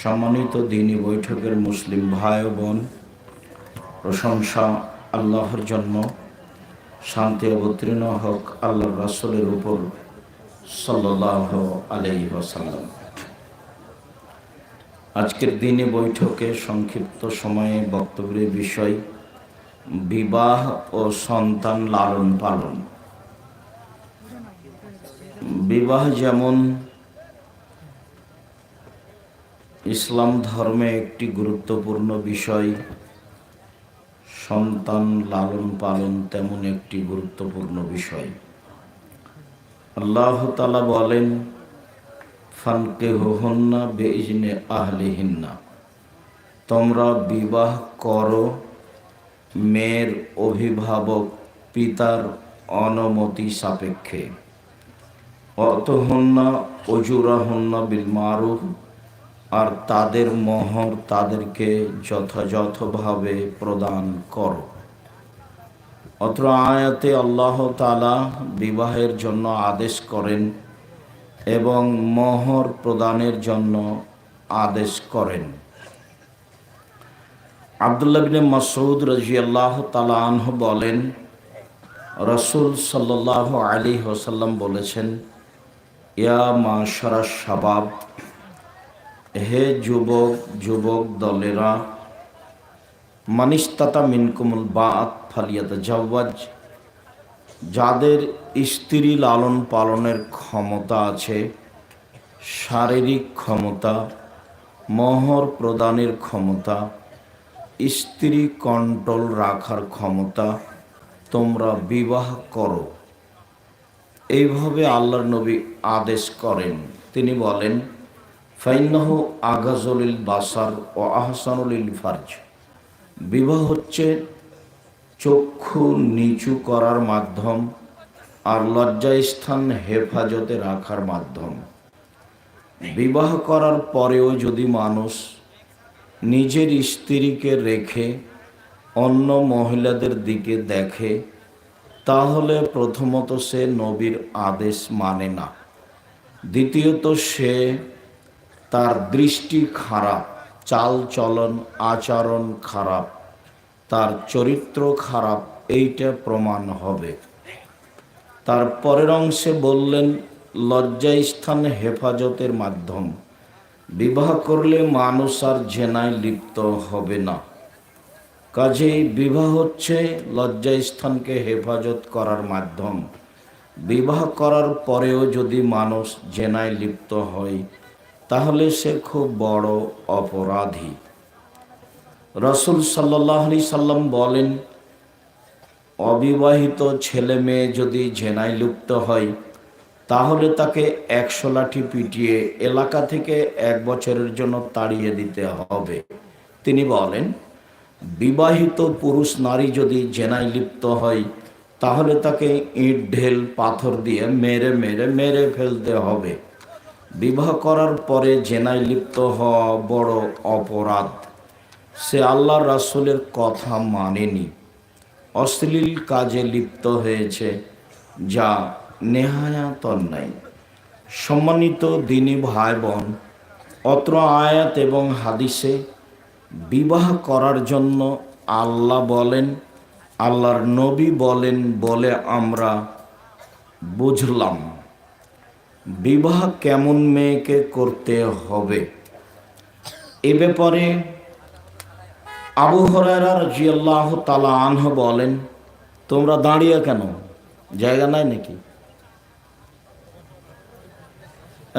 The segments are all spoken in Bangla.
সম্মানিত দিনী বৈঠকের মুসলিম ভাই বোন, প্রশংসা আল্লাহর জন্য, শান্তি অবতীর্ণ হোক আল্লাহ রাসুলের উপর সাল্লাহ আলাই ওসাল্লাম আজকের দিনে বৈঠকে সংক্ষিপ্ত সময়ে বক্তব্যের বিষয়, বিবাহ ও সন্তান লালন পালন। বিবাহ যেমন ইসলাম ধর্মে একটি গুরুত্বপূর্ণ বিষয়। সন্তান লালন পালন তেমন একটি গুরুত্বপূর্ণ বিষয়। আল্লাহ তালা বলেন, ফানকে হোহন্না বেইজনে আহলিহিন্না। তোমরা বিবাহ করো মেয়ের অভিভাবক পিতার অনুমতি সাপেক্ষে। অতহন্না অজুরাহন্না বিল মারুফ। আর তাদের মোহর তাদেরকে যথাযথভাবে প্রদান করো। অত্র আয়াতে আল্লাহ তালা বিবাহের জন্য আদেশ করেন এবং মোহর প্রদানের জন্য আদেশ করেন। আবদুল্লাহ বিন মাসুদ রাজি আল্লাহ তালাহ বলেন, রসুল সাল্লাহ আলী ওসাল্লাম বলেছেন, ইয়া মাশারা শাবাব হে যুবক যুবক দলেরা, মানিস্তাতা মিনকুমুল বাত ফালিয়াতা জাওয়াজ, যাদের স্ত্রী লালন পালনের ক্ষমতা আছে, শারীরিক ক্ষমতা, মোহর প্রদানের ক্ষমতা, স্ত্রী কন্ট্রোল রাখার ক্ষমতা তোমরা বিবাহ করো। এইভাবে আল্লাহর নবী আদেশ করেন। তিনি বলেন ফাইনাহ আগাজলিল বাসার ও আহসানুলিল ফার্জ। বিবাহ হচ্ছে চক্ষু নিচু করার মাধ্যম আর লজ্জাস্থান হেফাজতে রাখার মাধ্যম। বিবাহ করার পরেও যদি মানুষ নিজের স্ত্রীকে রেখে অন্য মহিলাদের দিকে দেখে, তাহলে প্রথমত সে নবীর আদেশ মানে না। দ্বিতীয়ত সে তার দৃষ্টি খারাপ চাল চলন আচরণ খারাপ, তার চরিত্র খারাপ, এইটা প্রমাণ হবে। তার পরের অংশে বললেন লজ্জাস্থান হেফাজতের মাধ্যম। বিবাহ করলে মানুষ আর জেনায় লিপ্ত হবে না। কাজেই বিবাহ হচ্ছে লজ্জাস্থানকে হেফাজত করার মাধ্যম। বিবাহ করার পরেও যদি মানুষ জেনায় লিপ্ত হয় তাহলে সে খুব বড় অপরাধী। রসুল সাল্লাহ সাল্লাম বলেন, অবিবাহিত ছেলে মেয়ে যদি জেনায় লিপ্ত হয়, তাহলে তাকে একশো লাঠি পিটিয়ে এলাকা থেকে এক বছরের জন্য তাড়িয়ে দিতে হবে। তিনি বলেন, বিবাহিত পুরুষ নারী যদি জেনায় লিপ্ত হয়, তাহলে তাকে ইট, ঢেল, পাথর দিয়ে মেরে মেরে মেরে ফেলতে হবে। বিবাহ করার পরে জেনায় লিপ্ত হওয়া বড় অপরাধ। সে আল্লাহ রাসুলের কথা মানেনি। অশ্লীল কাজে লিপ্ত হয়েছে, যা নেহায়াত অন্যায়। সম্মানিত দিনী ভাই বোন অত্র আয়াত এবং হাদিসে বিবাহ করার জন্য আল্লাহ বলেন, আল্লাহর নবী বলেন বলে আমরা বুঝলাম। বিবাহ কেমন মেয়েকে করতে হবে? এ ব্যাপারে আবু হরার জিয়াল্লাহ তালা আনহ বলেন, তোমরা দাঁড়িয়ে কেন? জায়গা নাই নাকি?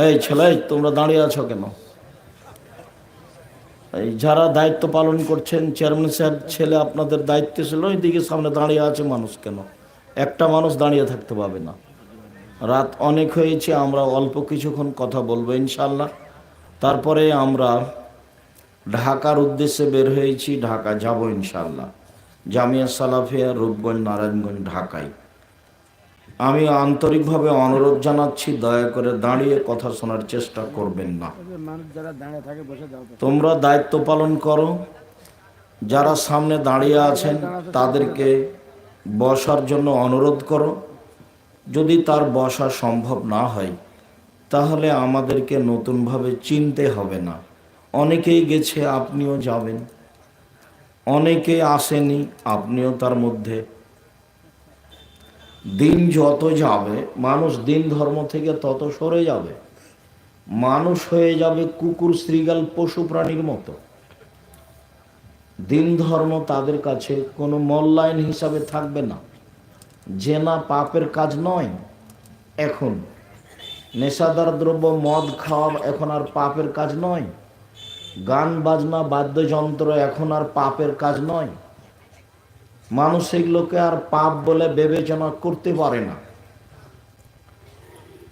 এই ছেলে, তোমরা দাঁড়িয়ে আছো কেন? এই যারা দায়িত্ব পালন করছেন, চেয়ারম্যান সাহেব, ছেলে আপনাদের দায়িত্ব ছিল, ওইদিকে সামনে দাঁড়িয়ে আছে মানুষ কেন? একটা মানুষ দাঁড়িয়ে থাকতে পাবে না। রাত অনেক হয়েছে, আমরা অল্প কিছুক্ষণ কথা বলব ইনশাল্লাহ তারপরে আমরা ঢাকার উদ্দেশ্যে বের হয়েছি, ঢাকা যাব ইনশাল্লাহ জামিয়া সালাফিয়া, রূপগঞ্জ, নারায়ণগঞ্জ, ঢাকায়। আমি আন্তরিকভাবে অনুরোধ জানাচ্ছি, দয়া করে দাঁড়িয়ে কথা শোনার চেষ্টা করবেন না। তোমরা দায়িত্ব পালন করো। যারা সামনে দাঁড়িয়ে আছেন, তাদেরকে বসার জন্য অনুরোধ করো। যদি তার বসা সম্ভব না হয়, তাহলে আমাদেরকে নতুনভাবে চিনতে হবে না। অনেকেই গেছে, আপনিও যাবেন। অনেকে আসেনি, আপনিও তার মধ্যে। দিন যত যাবে, মানুষ দিন ধর্ম থেকে তত সরে যাবে। মানুষ হয়ে যাবে কুকুর শ্রীগাল পশু প্রাণীর মতো। দিন ধর্ম তাদের কাছে কোনো মল্যায়ন হিসাবে থাকবে না। জেনা পাপের কাজ নয়, এখন। নেশাদার দ্রব্য, মদ, খাওয়া এখন আর পাপের কাজ নয়। গান, বাজনা, বাদ্যযন্ত্র এখন আর পাপের কাজ নয়। মানুষ এগুলোকে আর পাপ বলে বিবেচনা করতে পারে না।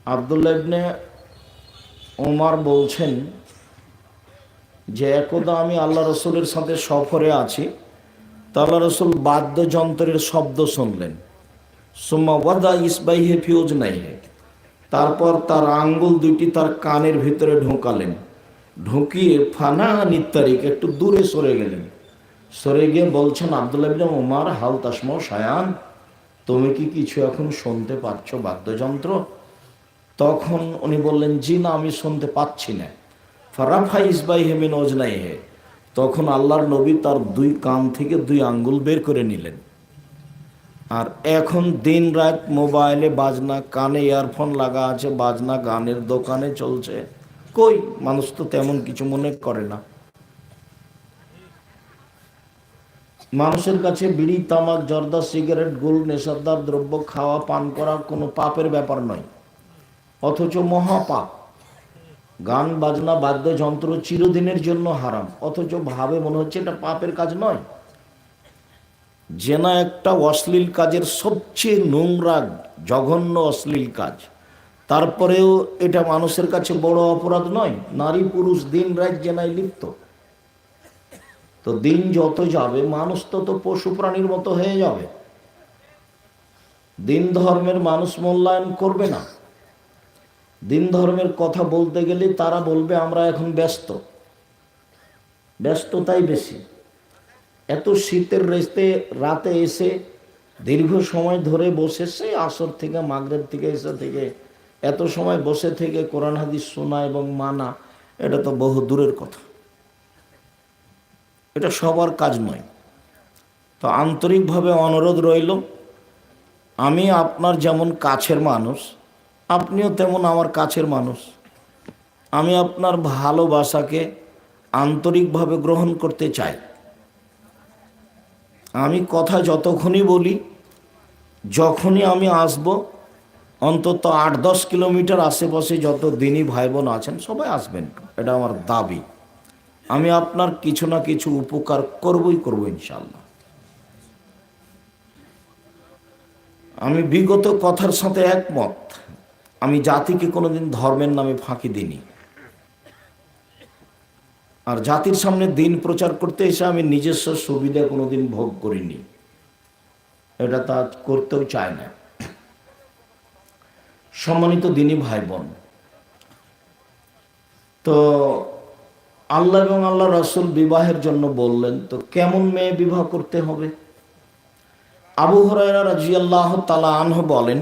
আবদুল্লাহ ইবনে ওমার বলছেন যে, একদা আমি আল্লাহ রসুলের সাথে সফরে আছি। তা আল্লাহ রসুল বাদ্যযন্ত্রের শব্দ শুনলেন। সুম্মা ওয়াদা ইসবাইহে ফিউজ নাই তারপর তার আঙ্গুল দুটি তার কানের ভিতরে ঢোকালেন। ঢুকিয়ে ফানা নিত্তারিক একটু দূরে সরে গেলেন। সরে গিয়ে বলছেন, আবদুল্লাহ ওমার হাল তাসমা সায়ান তুমি কি কিছু এখন শুনতে পাচ্ছ বাদ্যযন্ত্র? তখন উনি বললেন, জি না, আমি শুনতে পাচ্ছি না। ফারাফা ইসবাই হেমিন ওজনাই হে তখন আল্লাহর নবী তার দুই কান থেকে দুই আঙ্গুল বের করে নিলেন। আর এখন দিন রাত মোবাইলে বাজনা, কানে ইয়ারফোন লাগা আছে, বাজনা গানের দোকানে চলছে। কই? মানুষ তো তেমন কিছু মনে করে না। মানুষের কাছে বিড়ি, তামাক, জর্দা, সিগারেট, গুল, নেশাদার দ্রব্য, খাওয়া, পান করা কোনো পাপের ব্যাপার নয়। অথচ মহাপাপ। গান, বাজনা, বাদ্যযন্ত্র চিরদিনের জন্য হারাম। অথচ ভাবে মনে হচ্ছে এটা পাপের কাজ নয়। জেনা একটা অশ্লীল কাজের সবচেয়ে নোংরা, জঘন্য অশ্লীল কাজ। তারপরেও এটা মানুষের কাছে বড় অপরাধ নয়, নারী পুরুষ দিন রাত জেনায় লিপ্ত। তো দিন যত যাবে, মানুষ তত পশু প্রাণীর মতো হয়ে যাবে। দিন ধর্মের মানুষ মূল্যায়ন করবে না। দিন ধর্মের কথা বলতে গেলে তারা বলবে, আমরা এখন ব্যস্ত। ব্যস্ততাই বেশি। এত শীতের রেস্তে রাতে এসে দীর্ঘ সময় ধরে বসে, সে আসর থেকে, মাগরেব থেকে এসে থেকে, এত সময় বসে থেকে কোরআন, হাদিস শোনা এবং মানা, এটা তো বহু দূরের কথা। এটা সবার কাজ নয়। তো আন্তরিকভাবে অনুরোধ রইল, আমি আপনার যেমন কাছের মানুষ, আপনিও তেমন আমার কাছের মানুষ। আমি আপনার ভালোবাসাকে আন্তরিকভাবে গ্রহণ করতে চাই। আমি কথা যতক্ষণই বলি, যখনই আমি আসব, অন্তত আট দশ কিলোমিটার আশেপাশে যত দিনই ভাই বোন আছেন, সবাই আসবেন। এটা আমার দাবি। আমি আপনার কিছু না কিছু উপকার করবই করব ইনশাল্লাহ আমি বিগত কথার সাথে একমত। আমি জাতিকে কোনোদিন ধর্মের নামে ফাঁকি দিইনি। আর জাতির সামনে দিন প্রচার করতে এসে আমি নিজস্ব সুবিধা কোনোদিন ভোগ করিনি। এটা তা করতেও চায় না। সম্মানিত দিনী ভাই বোন তো আল্লাহ এবং আল্লাহ রসুল বিবাহের জন্য বললেন, তো কেমন মেয়ে বিবাহ করতে হবে? আবু হরাইরা রাজিয়াল্লাহ তালা আনহ বলেন,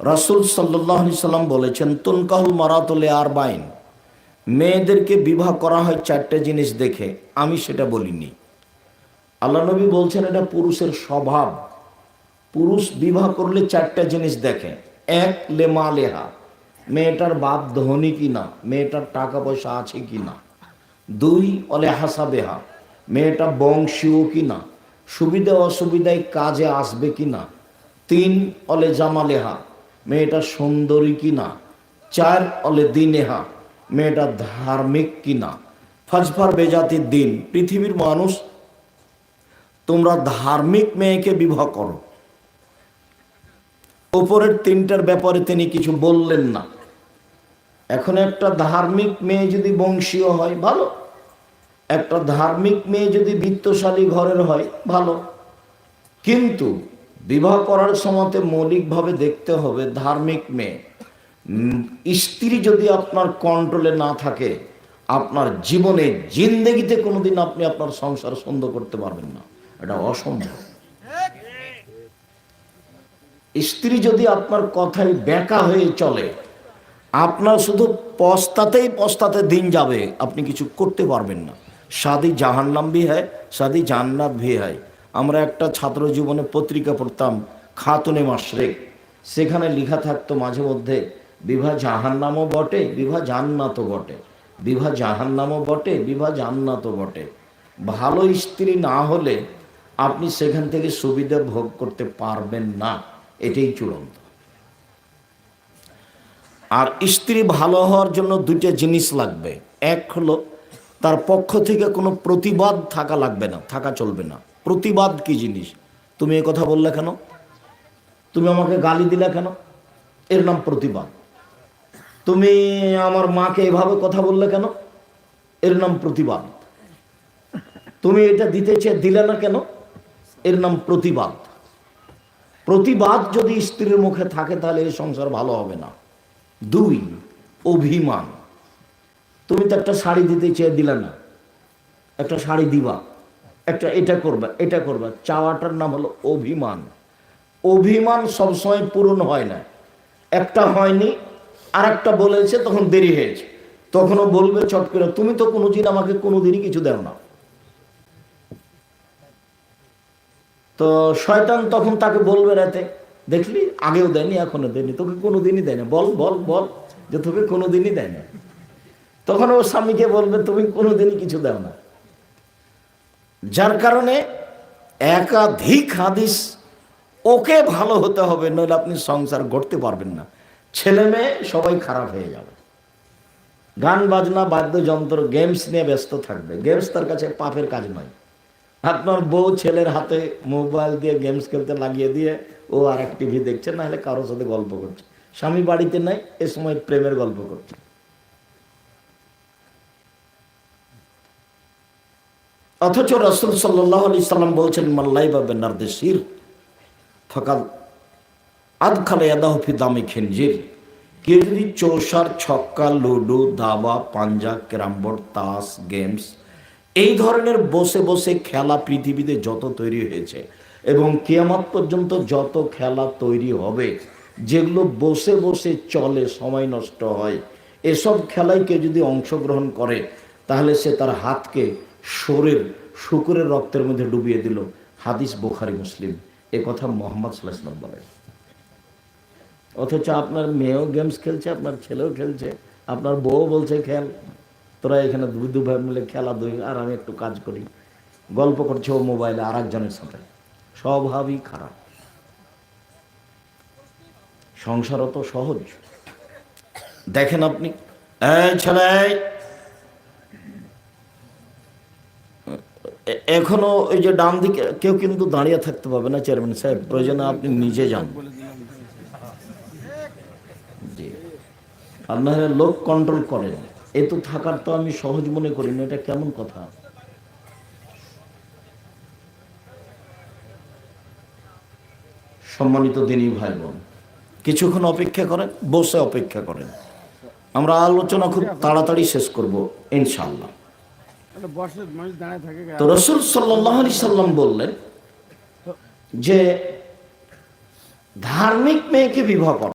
রসুল সাল্লাহ সাল্লাম বলেছেন, তুনকাহুল মারাতলে আর বাইন মেয়েদেরকে বিবাহ করা হয় চারটে জিনিস দেখে। আমি সেটা বলিনি। আল্লাহ নবী বলছেন, এটা পুরুষের স্বভাব। পুরুষ বিবাহ করলে চারটা জিনিস দেখে। এক, লেমা লেহা। মেয়েটার বাপ ধনী কি না মেয়েটার টাকা পয়সা আছে কি না দুই, অলে হাসা বেহা। মেয়েটা বংশীয় কি না সুবিধা অসুবিধায় কাজে আসবে কি না তিন, অলে জামালেহা। মেয়েটা সুন্দরী কি না চার, অলে দিনেহা। মেয়েটা ধার্মিক কি না ফাজফার বেজাতির দিন, পৃথিবীর মানুষ, তোমরা ধার্মিক মেয়েকে বিবাহ করো। ওপরের তিনটার ব্যাপারে তিনি কিছু বললেন না। এখন একটা ধার্মিক মেয়ে যদি বংশীয় হয়, ভালো। একটা ধার্মিক মেয়ে যদি বিত্তশালী ঘরের হয়, ভালো। কিন্তু বিবাহ করার সময়তে মৌলিকভাবে দেখতে হবে ধার্মিক মেয়ে। স্ত্রী যদি আপনার কন্ট্রোলে না থাকে, আপনার জীবনে, জিন্দেগিতে কোনোদিন আপনি আপনার সংসার সুন্দর করতে পারবেন না। এটা অসম্ভব। স্ত্রী যদি আপনার কথায় ব্যাকা হয়ে চলে, আপনার শুধু পস্তাতেই পস্তাতে দিন যাবে, আপনি কিছু করতে পারবেন না। শাদি জাহান্নাম ভি হয় শাদি জান্নাত ভি হয় আমরা একটা ছাত্র জীবনে পত্রিকা পড়তাম, খাতুনে মাসরেক সেখানে লেখা থাকতো মাঝে মধ্যে বিবাহ জাহান্নামও বটে, বিভা জান্নাতও বটে। বিবাহ জাহান্নামও বটে, বিভা জান্নাতও বটে। ভালো স্ত্রী না হলে আপনি সেখান থেকে সুবিধা ভোগ করতে পারবেন না। এটাই চূড়ান্ত। আর স্ত্রী ভালো হওয়ার জন্য দুইটা জিনিস লাগবে। এক হলো, তার পক্ষ থেকে কোনো প্রতিবাদ থাকা লাগবে না, থাকা চলবে না। প্রতিবাদ কি জিনিস? তুমি এ কথা বললে কেন? তুমি আমাকে গালি দিলে কেন? এর নাম প্রতিবাদ। তুমি আমার মাকে এভাবে কথা বললে কেন? এর নাম প্রতিবাদ। তুমি এটা দিতে চেয়ে দিলে না কেন? এর নাম প্রতিবাদ। প্রতিবাদ যদি স্ত্রীর মুখে থাকে তাহলে এই সংসার ভালো হবে না। দুই, অভিমান। তুমি তো একটা শাড়ি দিতে চেয়ে দিলে না। একটা শাড়ি দিবা। একটা এটা করবা এটা করবা। চাওয়াটার নাম হলো অভিমান। অভিমান সবসময় পূরণ হয় না। একটা হয়নি আর একটা বলেছে, তখন দেরি হয়েছে তখনও বলবে চট করে, তুমি তো কোনোদিন আমাকে কোনোদিনই কিছু দেও না। তো শয়তান তখন তাকে বলবে রাতে, দেখলি, আগেও দেয়নি এখনও দেয়নি, তোকে কোনোদিনই দেয় না। বল বল বল যে তোকে কোনোদিনই দেয় না। তখন ও স্বামীকে বলবে, তুমি কোনোদিনই কিছু দাও না। যার কারণে একাধিক হাদিস ওকে ভালো হতে হবে, নইলে আপনি সংসার গড়তে পারবেন না। ছেলে মেয়ে সবাই খারাপ হয়ে যাবে। গান, বাজনা, বাদ্যযন্ত্র গেমস নিয়ে ব্যস্ত থাকবে। গেমস তার কাছে পাপের কাজ নয়। আপনার বউ ছেলের হাতে মোবাইল দিয়ে গেমস খেলতে লাগিয়ে দিয়ে ও আর এক টিভি দেখছে না হলে কারোর সাথে গল্প করছে। স্বামী বাড়িতে নাই, এ সময় প্রেমের গল্প করছে। অথচ রসুল সাল্লাহ আলি সাল্লাম বলছেন মাল্লাই বা বেনার্দে শির। ফকাল আদখালে আদাহফি দামি খেনজির। চৌসার, ছক্কা, লুডো, দাবা, পাঞ্জা, ক্যারামবোর্ড, তাস, গেমস এই ধরনের বসে বসে খেলা পৃথিবীতে যত তৈরি হয়েছে এবং কেয়ামত পর্যন্ত যত খেলা তৈরি হবে, যেগুলো বসে বসে চলে, সময় নষ্ট হয়, এসব খেলায় কেউ যদি অংশগ্রহণ করে, তাহলে সে তার হাতকে শরীর, শুকুরের রক্তের মধ্যে ডুবিয়ে দিল। হাদিস বোখারি, মুসলিম। এ কথা মোহাম্মদ সাল্লাহাম বলেন। অথচ আপনার মেয়েও গেমস খেলছে, আপনার ছেলেও খেলছে, আপনার বউ বলছে, খেল, তোরা এখানে দু ভাই মিলে খেলা দুই আর আমি একটু কাজ করি। গল্প করছে ও মোবাইলে আর একজনের সাথে। স্বভাবই খারাপ। সংসারও তো সহজ। দেখেন আপনি। এখনও ওই যে ডান দিকে কেউ কিন্তু দাঁড়িয়ে থাকতে পারবে না, চেয়ারম্যান সাহেব। প্রয়োজনে আপনি নিজে যান জি আপনারা লোক কন্ট্রোল করেন। এ তো থাকার তো আমি সহজ মনে করি না এটা কেমন কথা? সম্মানিত দিনই ভাই বোন কিছুক্ষণ অপেক্ষা করেন বসে অপেক্ষা করেন। আমরা আলোচনা খুব তাড়াতাড়ি শেষ করব থাকে তো রসুল সাল্লাহ আলি সাল্লাম বললেন যে ধার্মিক মেয়েকে বিবাহ কর।